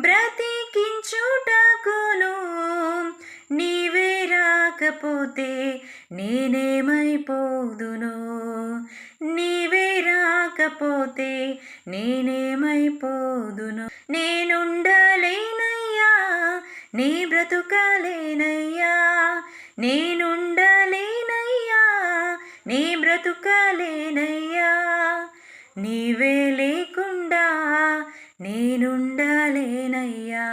బ్రతికించుటకును. నీవే రాకపోతే నేనేమైపోదును. నీవే రాకపోతే నేనేమైపోదును. నేనుండలేనయ్యా నీ బ్రతుకలేనయ్యా. నేనుండలేనయ్యా నీ బ్రతుకలేనయ్యా. నీవే ఉండలేనయ్యా.